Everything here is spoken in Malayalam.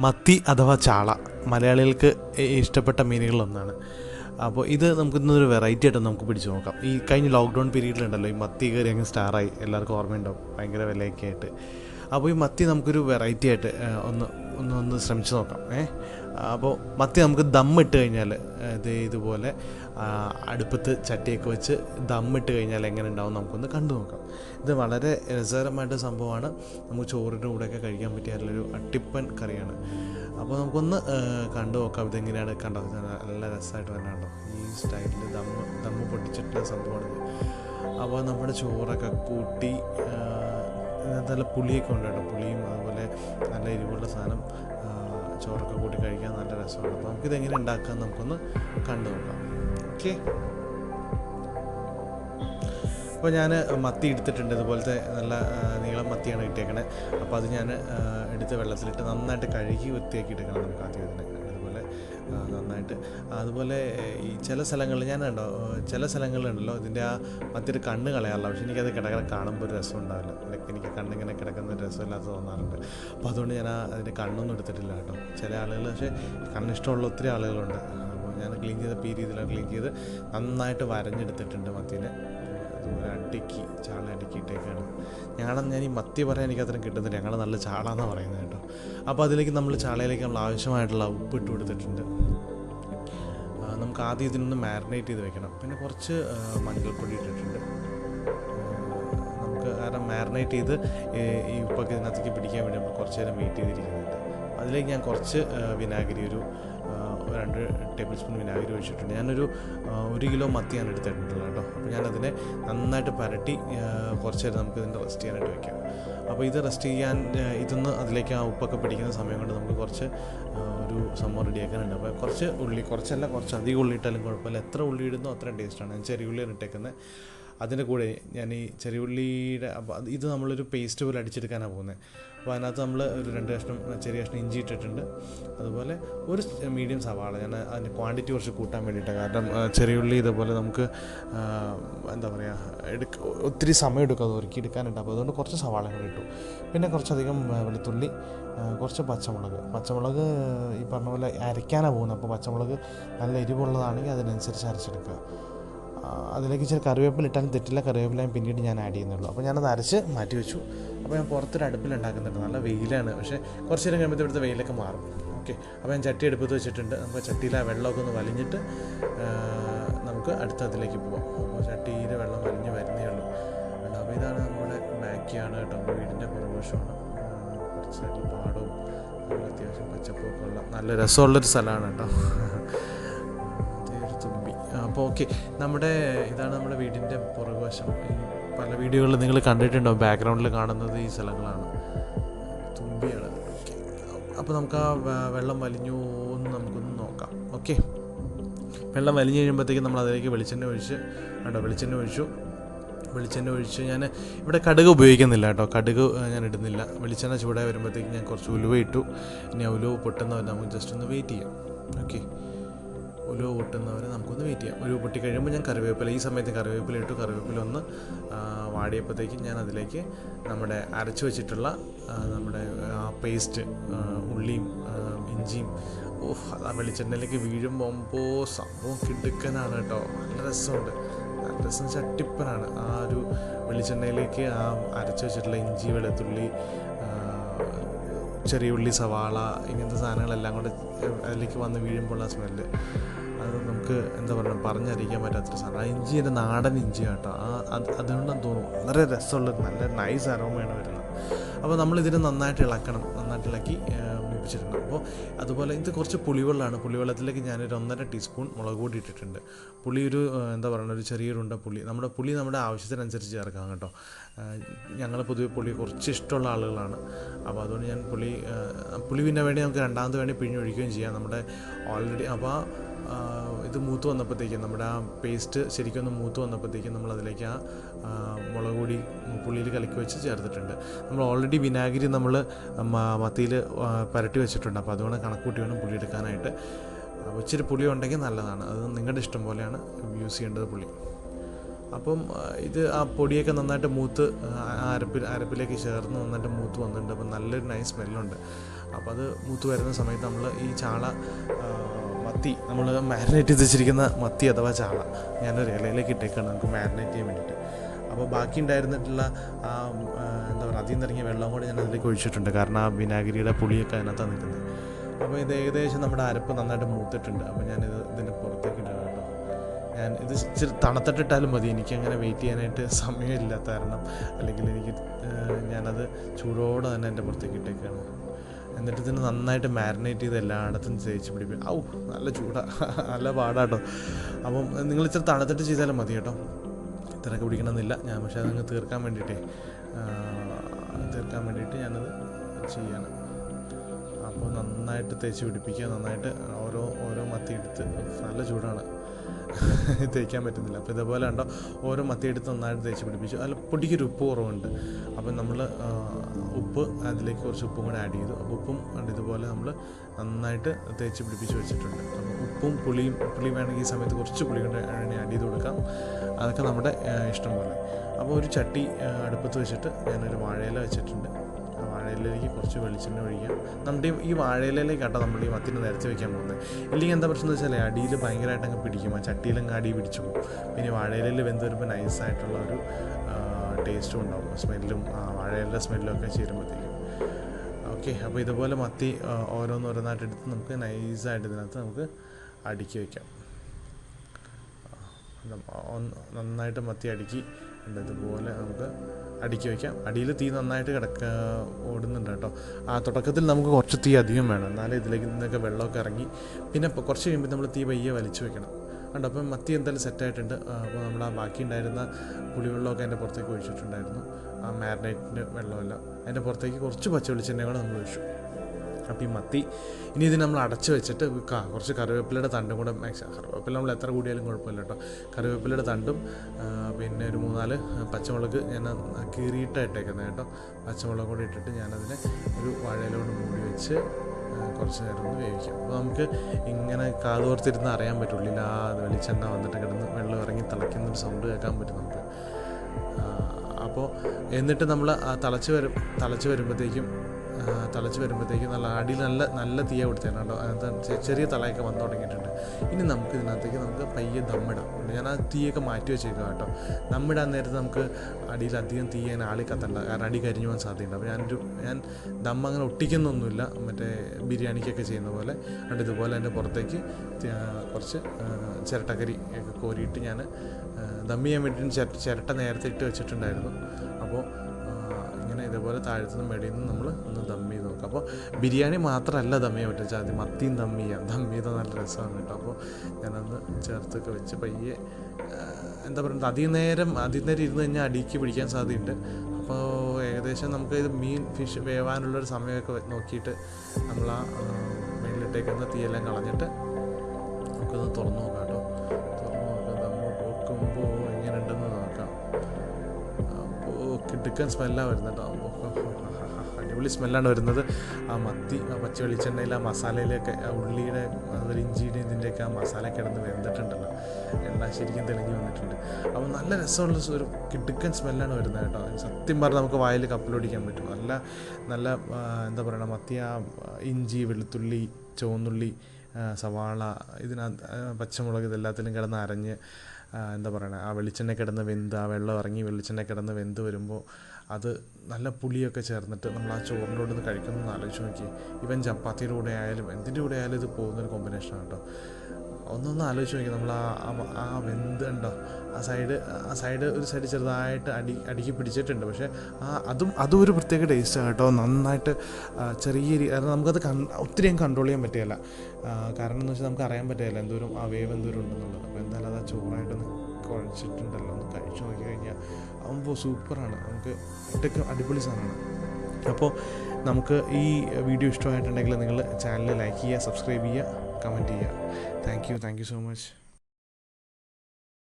മത്തി അഥവാ ചാള. മലയാളികൾക്ക് ഇഷ്ടപ്പെട്ട മീനുകളിലൊന്നാണ്. അപ്പോൾ ഇത് നമുക്ക് ഇന്നൊരു വെറൈറ്റി ആയിട്ട് നമുക്ക് പിടിച്ചു നോക്കാം. ഈ കഴിഞ്ഞ ലോക്ക്ഡൗൺ പീരീഡിലുണ്ടല്ലോ ഈ മത്തി കയറി അങ്ങ് സ്റ്റാറായി എല്ലാവർക്കും ഓർമ്മയുണ്ടാവും. ഭയങ്കര വിലയൊക്കെ ആയിട്ട് അപ്പോൾ ഈ മത്തി നമുക്കൊരു വെറൈറ്റി ആയിട്ട് ഒന്ന് ഒന്ന് ഒന്ന് ശ്രമിച്ചു നോക്കാം ഏ? അപ്പോൾ മത്തി നമുക്ക് ദമ്മിട്ട് കഴിഞ്ഞാൽ ഇത് ഇതുപോലെ അടുപ്പത്ത് ചട്ടിയൊക്കെ വെച്ച് ദമ്മിട്ട് കഴിഞ്ഞാൽ എങ്ങനെ ഉണ്ടാവും നമുക്കൊന്ന് കണ്ടു നോക്കാം. ഇത് വളരെ രസകരമായിട്ട് സംഭവമാണ്. നമുക്ക് ചോറിന്റെ കൂടെയൊക്കെ കഴിക്കാൻ പറ്റിയ അട്ടിപ്പൻ കറിയാണ്. അപ്പോൾ നമുക്കൊന്ന് കണ്ടു നോക്കാം ഇതെങ്ങനെയാണ് കണ്ടത്. നല്ല രസമായിട്ട് ഉണ്ടോ ഈ സ്റ്റൈലിൽ ദമ്മ് ദമ്മ് പൊട്ടിച്ചിട്ടുള്ള സംഭവമാണിത് അപ്പോൾ നമ്മുടെ ചോറൊക്കെ കൂട്ടി നല്ല പുളിയൊക്കെ ഉണ്ട് കേട്ടോ പുളിയും അതുപോലെ നല്ല എരിവുള്ള സാധനം ചോറൊക്കെ കൂട്ടി കഴിക്കാൻ നല്ല രസമാണ്. അപ്പോൾ നമുക്കിത് എങ്ങനെ ഉണ്ടാക്കാം നമുക്കൊന്ന് കണ്ടു നോക്കാം. ഓക്കെ? അപ്പോൾ ഞാൻ മത്തി എടുത്തിട്ടുണ്ട്. ഇതുപോലത്തെ നല്ല നീളം മത്തിയാണ് കിട്ടിയേക്കണേ അപ്പോൾ അത് ഞാൻ എടുത്ത് വെള്ളത്തിലിട്ട് നന്നായിട്ട് കഴുകി വൃത്തിയാക്കി എടുക്കണം നമുക്ക് ആദ്യം ഇതിനെ. നന്നായിട്ട്. അതുപോലെ ഈ ചില സ്ഥലങ്ങളിൽ ഞാൻ കണ്ടോ ചില സ്ഥലങ്ങളിലുണ്ടല്ലോ ഇതിന്റെ ആ മറ്റൊരു കണ്ണ് കളയാറില്ല. പക്ഷേ എനിക്കത് കിടക്കാൻ കാണുമ്പോൾ ഒരു രസം ഉണ്ടാവില്ല. ലൈക്ക് എനിക്ക് കണ്ണിങ്ങനെ കിടക്കുന്ന ഒരു രസമില്ലാത്ത തോന്നാറുണ്ട്. അപ്പോൾ അതുകൊണ്ട് ഞാൻ ആ അതിന്റെ കണ്ണൊന്നും എടുത്തിട്ടില്ല കേട്ടോ. ചില ആളുകൾ പക്ഷേ കണ്ണിഷ്ടമുള്ള ഒത്തിരി ആളുകളുണ്ട്. അപ്പോൾ ഞാൻ ക്ലീൻ ചെയ്ത ഈ രീതിയിലാണ് ക്ലീൻ ചെയ്ത് നന്നായിട്ട് വരഞ്ഞെടുത്തിട്ടുണ്ട് മത്തീനെ. അടുക്കി ചാള അടുക്കിയിട്ടേക്കാണ് ഞങ്ങളുടെ ഞാൻ ഈ മത്തി പറയാൻ എനിക്ക് അത്രയും കിട്ടുന്നില്ല. ഞങ്ങൾ നല്ല ചാള എന്ന് പറയുന്നത് കേട്ടോ. അപ്പോൾ അതിലേക്ക് നമ്മൾ ചാളയിലേക്ക് നമ്മൾ ആവശ്യമായിട്ടുള്ള ഉപ്പ് ഇട്ട് കൊടുത്തിട്ടുണ്ട്. നമുക്ക് ആദ്യം ഇതിനൊന്ന് മാരിനേറ്റ് ചെയ്ത് വെക്കണം. പിന്നെ കുറച്ച് മഞ്ഞൾപ്പൊടി ഇട്ടിട്ടുണ്ട്. നമുക്ക് കാരണം മാരിനേറ്റ് ചെയ്ത് ഈ ഉപ്പൊക്കെ ഇതിനകത്തേക്ക് പിടിക്കാൻ വേണ്ടി നമ്മൾ കുറച്ച് നേരം വെയിറ്റ് ചെയ്തിരിക്കുന്നുണ്ട്. അതിലേക്ക് ഞാൻ കുറച്ച് വിനാഗിരി ഒരു രണ്ട് ടേബിൾ സ്പൂൺ വിനാഗിരി ഒഴിച്ചിട്ടുണ്ട്. ഞാനൊരു ഒരു കിലോ മത്തിയാണ് എടുത്തിട്ടുള്ളത് കേട്ടോ. അപ്പോൾ ഞാനതിനെ നന്നായിട്ട് പരട്ടി കുറച്ച് നേരം നമുക്ക് ഇതിന്റെ റെസ്റ്റ് ചെയ്യാനായിട്ട് വയ്ക്കാം അപ്പോൾ ഇത് റെസ്റ്റ് ചെയ്യാൻ ഇതൊന്ന് അതിലേക്ക് ആ ഉപ്പൊക്കെ പിടിക്കുന്ന സമയം കൊണ്ട് നമുക്ക് കുറച്ച് ഒരു സംഭവം റെഡിയാക്കാനുണ്ട്. അപ്പോൾ കുറച്ച് ഉള്ളി കുറച്ചല്ല കുറച്ച് അധികം ഉള്ളി ഇട്ടാലും കുഴപ്പമില്ല. എത്ര ഉള്ളി ഇടുന്നോ അത്രയും ടേസ്റ്റാണ് ഞാൻ ചെറിയ ഉള്ളിയാണ് ഇട്ടേക്കുന്നത് അതിന്റെ കൂടെ ഞാൻ ഈ ചെറിയ ഉള്ളിയുടെ അപ്പോൾ ഇത് നമ്മളൊരു പേസ്റ്റ് പോലെ അടിച്ചെടുക്കാനാണ് പോകുന്നത് അപ്പോൾ അതിനകത്ത് നമ്മൾ ഒരു രണ്ട് കഷ്ണം ചെറിയ കഷ്ണം ഇഞ്ചി ഇട്ടിട്ടുണ്ട്. അതുപോലെ ഒരു മീഡിയം സവാള. ഞാൻ അതിന്റെ ക്വാണ്ടിറ്റി കുറച്ച് കൂട്ടാൻ വേണ്ടിയിട്ടാണ് കാരണം ചെറിയുള്ളി ഇതുപോലെ നമുക്ക് എന്താ പറയുക എടുക്ക ഒത്തിരി സമയം എടുക്കും അത് ഒരുക്കി എടുക്കാനുണ്ട്. അപ്പോൾ അതുകൊണ്ട് കുറച്ച് സവാള കൂടി ഇട്ടു. പിന്നെ കുറച്ചധികം വെളുത്തുള്ളി കുറച്ച് പച്ചമുളക്. പച്ചമുളക് ഈ പറഞ്ഞ പോലെ അരയ്ക്കാനാണ് പോകുന്നത് അപ്പോൾ പച്ചമുളക് നല്ല എരിവുള്ളതാണെങ്കിൽ അതിനനുസരിച്ച് അരച്ചെടുക്കുക. അതിലേക്ക് ഇച്ചിരി കറിവേപ്പില ഇട്ടാലും തെറ്റില്ല. കറിവേപ്പില പിന്നീട് ഞാൻ ആഡ് ചെയ്യുന്നുള്ളൂ അപ്പോൾ ഞാനത് അരച്ച് മാറ്റി വെച്ചു. അപ്പോൾ ഞാൻ പുറത്തൊരു അടുപ്പിൽ ഉണ്ടാക്കുന്നുണ്ട്. നല്ല വെയിലാണ്. പക്ഷേ കുറച്ച് നേരം കഴിയുമ്പോൾ ഇവിടുത്തെ വെയിലൊക്കെ മാറും. ഓക്കെ അപ്പോൾ ഞാൻ ചട്ടി അടുപ്പത്ത് വെച്ചിട്ടുണ്ട്. നമുക്ക് ചട്ടിയിൽ ആ വെള്ളമൊക്കെ ഒന്ന് വലിഞ്ഞിട്ട് നമുക്ക് അടുത്ത അതിലേക്ക് പോവാം. അപ്പോൾ ചട്ടിയിൽ വെള്ളം വലിഞ്ഞ് വരുന്നേ ഉള്ളൂ. അപ്പോൾ ഇതാണ് നമ്മുടെ ബാക്കിയാണ് കേട്ടോ. നമ്മുടെ വീടിന്റെ പുറകുവശമാണ് കുറച്ച് പാടവും അത്യാവശ്യം പച്ചപ്പൊക്കെ ഉള്ള നല്ല രസമുള്ളൊരു സ്ഥലമാണ് കേട്ടോ. അപ്പോൾ ഓക്കെ നമ്മുടെ ഇതാണ് നമ്മുടെ വീടിന്റെ പുറകുവശം. പല വീഡിയോകളിൽ നിങ്ങൾ കണ്ടിട്ടുണ്ടോ? ബാക്ക്ഗ്രൗണ്ടിൽ കാണുന്നത് ഈ സ്ഥലങ്ങളാണ്. തുമ്പിയാണ് അപ്പോൾ നമുക്ക് ആ വെള്ളം വലിഞ്ഞു എന്ന് നമുക്കൊന്ന് നോക്കാം. ഓക്കെ. വെള്ളം വലിഞ്ഞു കഴിയുമ്പോഴത്തേക്കും നമ്മൾ അതിലേക്ക് വെളിച്ചെണ്ണ ഒഴിച്ച് കേട്ടോ വെളിച്ചെണ്ണ ഒഴിച്ചു. വെളിച്ചെണ്ണ ഒഴിച്ച് ഞാൻ ഇവിടെ കടുക് ഉപയോഗിക്കുന്നില്ല കേട്ടോ. കടുക് ഞാൻ ഇടുന്നില്ല. വെളിച്ചെണ്ണ ചൂടായി വരുമ്പോഴത്തേക്കും ഞാൻ കുറച്ച് ഉലുവ ഇട്ടു. ഇനി ആ ഉലുവ പൊട്ടുന്നവരെ നമുക്ക് ജസ്റ്റ് ഒന്ന് വെയിറ്റ് ചെയ്യാം. ഓക്കെ. ഉലുവ പൊട്ടുന്നവരെ നമുക്കൊന്ന് വെയിറ്റ് ചെയ്യാം. ഒരു പൊട്ടി കഴിയുമ്പോൾ ഞാൻ കറിവേപ്പില ഈ സമയത്ത് കറിവേപ്പില ഇട്ടു കറിവേപ്പില ഒന്ന് വാടിയപ്പോഴത്തേക്കും ഞാൻ അതിലേക്ക് നമ്മുടെ അരച്ചു വെച്ചിട്ടുള്ള നമ്മുടെ ആ പേസ്റ്റ് ഉള്ളിയും ഇഞ്ചിയും ഓഹ് ആ വെളിച്ചെണ്ണയിലേക്ക് വീഴുമ്പോൾ സംഭവം കിടുക്കനാണ് കേട്ടോ. നല്ല രസമുണ്ട്. രസം ചട്ടിപ്പനാണ് ആ ഒരു വെളിച്ചെണ്ണയിലേക്ക് ആ അരച്ചു വെച്ചിട്ടുള്ള ഇഞ്ചി വെളുത്തുള്ളി ചെറിയ ഉള്ളി സവാള ഇങ്ങനത്തെ സാധനങ്ങളെല്ലാം കൂടെ അതിലേക്ക് വന്ന് വീഴുമ്പോൾ ആ സ്മെല്ല് നമുക്ക് എന്താ പറയുക പറഞ്ഞറിയിക്കാൻ പറ്റാത്തൊരു സാധനം. ആ ഇഞ്ചിന്റെ നാടൻ ഇഞ്ചി കേട്ടോ. ആ അത് അതുകൊണ്ടാണ് തോന്നുന്നു. വളരെ രസമുള്ള നല്ല നൈസ് അരോമയാണ് വരുന്നത്. അപ്പോൾ നമ്മളിതിനെ നന്നായിട്ട് ഇളക്കണം. നന്നായിട്ട് ഇളക്കി ആ, മൂപ്പിച്ചിടണം. അപ്പോൾ അതുപോലെ ഇത് കുറച്ച് പുളിവെള്ളമാണ്. പുളിവെള്ളത്തിലേക്ക് ഞാനൊരു ഒന്നര ടീസ്പൂൺ മുളക് പൊടി ഇട്ടിട്ടുണ്ട്. പുളി ഒരു എന്താ പറയുക ഒരു ചെറിയൊരുണ്ട പുളി. നമ്മുടെ പുളി നമ്മുടെ ആവശ്യത്തിനനുസരിച്ച് ചേർക്കാം കേട്ടോ. ഞങ്ങൾ പൊതുവെ പുളി കുറച്ച് ഇഷ്ടമുള്ള ആളുകളാണ്. അപ്പോൾ അതുകൊണ്ട് ഞാൻ പുളി പുളി പിന്നെ വേണ്ടി നമുക്ക് രണ്ടാമത് വേണ്ടി പിഴിഞ്ഞൊഴിക്കുകയും ചെയ്യാം. നമ്മുടെ ഓൾറെഡി അപ്പോൾ ഇത് മൂത്ത് വന്നപ്പോഴത്തേക്കും നമ്മുടെ ആ പേസ്റ്റ് ശരിക്കും മൂത്ത് വന്നപ്പോഴത്തേക്കും നമ്മൾ അതിലേക്ക് ആ മുളക് പൊടി പുളിയിൽ കലക്കി വെച്ച് ചേർത്തിട്ടുണ്ട്. നമ്മൾ ഓൾറെഡി വിനാഗിരി നമ്മൾ മത്തിയിൽ പരട്ടി വെച്ചിട്ടുണ്ട്. അപ്പോൾ അതുകൊണ്ട് കണക്കൂട്ടി വേണം പുളി എടുക്കാനായിട്ട്. ഇച്ചിരി പുളി ഉണ്ടെങ്കിൽ നല്ലതാണ്. അത് നിങ്ങളുടെ ഇഷ്ടം പോലെയാണ് യൂസ് ചെയ്യേണ്ടത് പുളി. അപ്പം ഇത് ആ പൊടിയൊക്കെ നന്നായിട്ട് മൂത്ത് അരപ്പിൽ അരപ്പിലേക്ക് ചേർന്ന് നന്നായിട്ട് മൂത്ത് വന്നിട്ടുണ്ട്. അപ്പം നല്ലൊരു നൈസ് സ്മെല്ലുണ്ട് അപ്പോൾ അത് മൂത്ത് വരുന്ന സമയത്ത് നമ്മൾ ഈ ചാള മത്തി. നമ്മൾ മാരിനേറ്റ് ചെയ്ത് വെച്ചിരിക്കുന്ന മത്തി അഥവാ ചാള ഞാനൊരു ഇലയിലേക്ക് ഇട്ടേക്കാണ് നമുക്ക് മാരിനേറ്റ് ചെയ്യാൻ വേണ്ടിയിട്ട്. അപ്പോൾ ബാക്കി ഉണ്ടായിരുന്നിട്ടുള്ള ആ എന്താ പറയുക അതിൽ നിന്നിറങ്ങിയ വെള്ളം കൂടി ഞാൻ അതിലേക്ക് ഒഴിച്ചിട്ടുണ്ട്. കാരണം ആ വിനാഗിരിയുടെ പുളിയൊക്കെ അതിനകത്താണ് നിൽക്കുന്നത്. അപ്പോൾ ഇത് ഏകദേശം നമ്മുടെ അരപ്പ് നന്നായിട്ട് മൂത്തിട്ടുണ്ട്. അപ്പോൾ ഞാനിത് ഇതിന്റെ പുറത്തേക്ക് ഇടാം കേട്ടോ. ഞാൻ ഇത് ഇച്ചിരി തണുത്തിട്ടിട്ടാലും മതി. എനിക്ക് അങ്ങനെ വെയിറ്റ് ചെയ്യാനായിട്ട് സമയമില്ലാത്ത കാരണം അല്ലെങ്കിൽ എനിക്ക് ഞാനത് ചൂടോടെ തന്നെ എന്റെ പുറത്തേക്ക് ഇട്ടേക്കാണ്. എന്നിട്ട് ഇതിന് നന്നായിട്ട് മാരിനേറ്റ് ചെയ്ത് എല്ലായിടത്തും തേച്ച് പിടിപ്പിക്കും. ഔ നല്ല ചൂടാ. നല്ല പാടാട്ടോ. അപ്പം നിങ്ങൾ ഇച്ചിരി തണുത്തിട്ട് ചെയ്താലും മതി കേട്ടോ. ഇത്രയൊക്കെ പിടിക്കണമെന്നില്ല. ഞാൻ പക്ഷേ അതങ്ങ് തീർക്കാൻ വേണ്ടിയിട്ടേ തീർക്കാൻ വേണ്ടിയിട്ട് ഞാനത് ചെയ്യാണ്. അപ്പോൾ നന്നായിട്ട് തേച്ച് പിടിപ്പിക്കുക നന്നായിട്ട് ഓരോ ഓരോ മത്തി എടുത്ത് നല്ല ചൂടാണ്. തേക്കാൻ പറ്റുന്നില്ല. അപ്പോൾ ഇതേപോലെ ഉണ്ടോ ഓരോ മത്തി എടുത്ത് നന്നായിട്ട് തേച്ച് പിടിപ്പിച്ചു. അതിൽ പൊടിക്കൊരു ഉപ്പ് കുറവുണ്ട്. അപ്പം നമ്മൾ ഉപ്പ് അതിലേക്ക് കുറച്ച് ഉപ്പും കൂടെ ആഡ് ചെയ്തു. അപ്പോൾ ഉപ്പും ഇതുപോലെ നമ്മൾ നന്നായിട്ട് തേച്ച് പിടിപ്പിച്ച് വെച്ചിട്ടുണ്ട്. അപ്പോൾ ഉപ്പും പുളിയും പുളി വേണമെങ്കിൽ ഈ സമയത്ത് കുറച്ച് പുളി കൊണ്ട് ആഡ് ചെയ്ത് കൊടുക്കാം. അതൊക്കെ നമ്മുടെ ഇഷ്ടം പോലെ. അപ്പോൾ ഒരു ചട്ടി അടുപ്പത്ത് വെച്ചിട്ട് ഞാനൊരു വാഴയില വെച്ചിട്ടുണ്ട്. വാഴയിലേക്ക് കുറച്ച് വെളിച്ചെണ്ണ ഒഴിക്കുക. നമ്മുടെ ഈ- ഈ വാഴയിലേക്ക് കേട്ടോ നമ്മൾ ഈ മത്തിന് നിരത്തി വെക്കാൻ പോകുന്നത്. ഇല്ലെങ്കിൽ എന്താ പ്രശ്നം എന്ന് വെച്ചാൽ അടിയിൽ ഭയങ്കരമായിട്ട് അങ്ങ് പിടിക്കും. ആ ചട്ടിയിലങ്ങ് അടി പിടിച്ചു പോകും. പിന്നെ വാഴയിലയിൽ വെന്ത് വരുമ്പോൾ നൈസായിട്ടുള്ള ഒരു ടേസ്റ്റും ഉണ്ടാവും. സ്മെല്ലും വാഴയിലെ സ്മെല്ലും ഒക്കെ ചേരുമ്പോഴത്തേക്കും. ഓക്കെ അപ്പോൾ ഇതുപോലെ മത്തി ഓരോന്നോരോന്നായിട്ട് എടുത്ത് നമുക്ക് നൈസായിട്ട് ഇതിനകത്ത് നമുക്ക് അടുക്കി വയ്ക്കാം നന്നായിട്ട് മത്തി അടുക്കി ഉണ്ട് ഇതുപോലെ നമുക്ക് അടുക്കി വയ്ക്കാം അടിയിൽ തീ നന്നായിട്ട് കിടക്ക ഓടുന്നുണ്ട് കേട്ടോ. ആ തുടക്കത്തിൽ നമുക്ക് കുറച്ച് തീ അധികം വേണം. എന്നാലേ ഇതിലേക്ക് നിന്നൊക്കെ വെള്ളമൊക്കെ ഇറങ്ങി. പിന്നെ കുറച്ച് കഴിയുമ്പോൾ നമ്മൾ തീ പയ്യെ വലിച്ചു വെക്കണം. കണ്ടോ അപ്പം മത്തി എന്തായാലും സെറ്റായിട്ടുണ്ട് അപ്പോൾ നമ്മൾ ആ ബാക്കി ഉണ്ടായിരുന്ന പുളിവെള്ളമൊക്കെ അതിന്റെ പുറത്തേക്ക് ഒഴിച്ചിട്ടുണ്ടായിരുന്നു. ആ മാരിനേറ്റിന്റെ വെള്ളമെല്ലാം. അതിന്റെ പുറത്തേക്ക് കുറച്ച് പച്ച വെളിച്ചെണ്ണ നമ്മൾ ഒഴിച്ചു. ഈ മത്തി. ഇനി ഇത് നമ്മൾ അടച്ചു വെച്ചിട്ട് കുറച്ച് കറിവേപ്പിലയുടെ തണ്ടും കൂടെ മാക്സിമം കറിവേപ്പില നമ്മൾ എത്ര കൂടിയാലും കുഴപ്പമില്ല കേട്ടോ. കറിവേപ്പിലയുടെ തണ്ടും പിന്നെ ഒരു മൂന്നാൽ പച്ചമുളക് ഞാൻ കീറിയിട്ട് ഇട്ടേക്കുന്നത് കേട്ടോ. പച്ചമുളക് കൂടി ഇട്ടിട്ട് ഞാനതിനെ ഒരു വാഴയിലോട്ട് മൂടി വെച്ച് കുറച്ച് നേരം ഒന്ന് വേവിക്കാം. അപ്പോൾ നമുക്ക് ഇങ്ങനെ കാതോർത്തിരുന്ന് അറിയാൻ പറ്റുള്ളൂ ഇല്ലാതെ വെളിച്ചെണ്ണ വന്നിട്ട് കിടന്ന് വെള്ളം ഇറങ്ങി തിളയ്ക്കുന്നൊരു സൗണ്ട് കേൾക്കാൻ പറ്റും നമുക്ക്. അപ്പോൾ എന്നിട്ട് നമ്മൾ തിളച്ച് വരും തിളച്ച് വരുമ്പോഴത്തേക്കും തിളച്ച് വരുമ്പോഴത്തേക്കും നല്ല അടിയിൽ നല്ല നല്ല തീയ കൊടുത്തേനെ കേട്ടോ അതിനകത്ത് ചെറിയ തളയൊക്കെ വന്നു തുടങ്ങിയിട്ടുണ്ട്. ഇനി നമുക്ക് ഇതിനകത്തേക്ക് നമുക്ക് പയ്യെ ദമ്മിടാം. ഞാൻ ആ തീയൊക്കെ മാറ്റി വെച്ചേക്കാം കേട്ടോ. ദമ്മിടാൻ നേരത്ത് നമുക്ക് അടിയിൽ അധികം തീ അങ്ങനെ ആളി കത്തണ്ട. കാരണം അടി കരിഞ്ഞു പോകാൻ സാധ്യതയുണ്ട്. അപ്പോൾ ഞാനൊരു ഞാൻ ദമ്മ അങ്ങനെ ഒട്ടിക്കുന്നൊന്നുമില്ല. മറ്റേ ബിരിയാണിക്കൊക്കെ ചെയ്യുന്ന പോലെ. അതുകൊണ്ട് ഇതുപോലെ എന്റെ പുറത്തേക്ക് കുറച്ച് ചിരട്ടക്കരി ഒക്കെ കോരിയിട്ട് ഞാൻ ദം ചെയ്യാൻ വേണ്ടിയിട്ട് ചിരട്ട നേരത്തെ ഇട്ട് വെച്ചിട്ടുണ്ടായിരുന്നു. അപ്പോൾ ആ, ഇങ്ങനെ ഇതേപോലെ താഴത്തുനിന്ന് മെടിയിൽ നിന്ന് നമ്മൾ ഒന്ന് ദം ചെയ്ത് നോക്കുക അപ്പോൾ ബിരിയാണി മാത്രമല്ല ദം ചെയ്യാൻ പറ്റുക. ചാതി മത്തിയും ദം ചെയ്യാം. ദം ചെയ്താൽ നല്ല രസമാണ് കേട്ടോ. അപ്പോൾ ഞാനന്ന് ചേർത്തൊക്കെ വെച്ച് പയ്യെ എന്താ പറയുക അതിനേരം അതിനേരം ഇരുന്ന് കഴിഞ്ഞാൽ അടിക്ക് പിടിക്കാൻ സാധ്യതയുണ്ട്. അപ്പോൾ ഏകദേശം നമുക്ക് ഇത് മീൻ ഫിഷ് വേവാനുള്ളൊരു സമയമൊക്കെ നോക്കിയിട്ട് നമ്മൾ ആ മേളിലിട്ടേക്കുന്ന തീയെല്ലാം കളഞ്ഞിട്ട് നമുക്കൊന്ന് തുറന്നു നോക്കാം കേട്ടോ. തുറന്നു നോക്കാം. നമ്മൾ നോക്കുമ്പോൾ കിടുക്കൻ സ്മെല്ലാണ് വരുന്നത്. അടിപൊളി സ്മെല്ലാണ് വരുന്നത്. ആ മത്തി ആ പച്ച വെളിച്ചെണ്ണയിൽ ആ മസാലയിലൊക്കെ ആ ഉള്ളിയുടെ അതൊരു ഇഞ്ചിയുടെ ഇതിന്റെയൊക്കെ ആ മസാല കിടന്ന് വെന്തിട്ടുണ്ടല്ലോ. എണ്ണ ശരിക്കും തെളിഞ്ഞു വന്നിട്ടുണ്ട്. അപ്പോൾ നല്ല രസമുള്ള ഒരു കിടുക്കൻ സ്മെല്ലാണ് വരുന്നത് കേട്ടോ. സത്യം പറഞ്ഞാൽ നമുക്ക് വായിൽ കപ്പിലൊടിക്കാൻ പറ്റും. നല്ല നല്ല എന്താ പറയുക മത്തി ആ ഇഞ്ചി വെളുത്തുള്ളി ചുവന്നുള്ളി സവാള ഇതിനകത്ത് പച്ചമുളക് ഇതെല്ലാത്തിലും കിടന്ന് അരഞ്ഞ് എന്താ പറയണേ? ആ വെളിച്ചെണ്ണ കിടന്ന് വെന്ത് ആ വെള്ളം ഇറങ്ങി വെളിച്ചെണ്ണ കിടന്ന് വെന്ത് വരുമ്പോൾ അത് നല്ല പുളിയൊക്കെ ചേർന്നിട്ട് നമ്മൾ ആ ചോറിന്റെ കൂടെ കഴിക്കുന്നു ആലോചിച്ച് നോക്കി. ഇവൻ ചപ്പാത്തിയുടെ കൂടെ ആയാലും എന്തിന്റെ കൂടെ ആയാലും ഇത് പോകുന്നൊരു കോമ്പിനേഷനാണ് കേട്ടോ ഒന്നൊന്ന് ആലോചിച്ച് നോക്കി. നമ്മൾ ആ ആ- വെന്ത് ഉണ്ടോ ആ സൈഡ് ആ സൈഡ് ഒരു സൈഡ് ചെറുതായിട്ട് അടി അടുക്കി പിടിച്ചിട്ടുണ്ട്. പക്ഷേ ആ അതും അതും ഒരു പ്രത്യേക ടേസ്റ്റാണ് കേട്ടോ നന്നായിട്ട് ചെറിയ കാരണം നമുക്കത് കൺ ഒത്തിരി കൺട്രോൾ ചെയ്യാൻ പറ്റുകയില്ല. കാരണം എന്ന് വെച്ചാൽ നമുക്ക് അറിയാൻ പറ്റുകയില്ല എന്തോരം ആ വേവ് എന്തോരം ഉണ്ടെന്നുള്ളത്. അപ്പോൾ എന്തായാലും അത് ചോറായിട്ടൊന്ന് കുഴച്ചിട്ടുണ്ടല്ലോ. ഒന്ന് കഴിച്ചു നോക്കി കഴിഞ്ഞാൽ ആകുമ്പോൾ സൂപ്പറാണ്. നമുക്ക് ഒറ്റയ്ക്ക് അടിപൊളി സാധനമാണ്. അപ്പോൾ നമുക്ക് ഈ വീഡിയോ ഇഷ്ടമായിട്ടുണ്ടെങ്കിൽ നിങ്ങൾ ചാനൽ ലൈക്ക് ചെയ്യുക സബ്സ്ക്രൈബ് ചെയ്യുക കമന്റ് ചെയ്യുക. Thank you thank you so much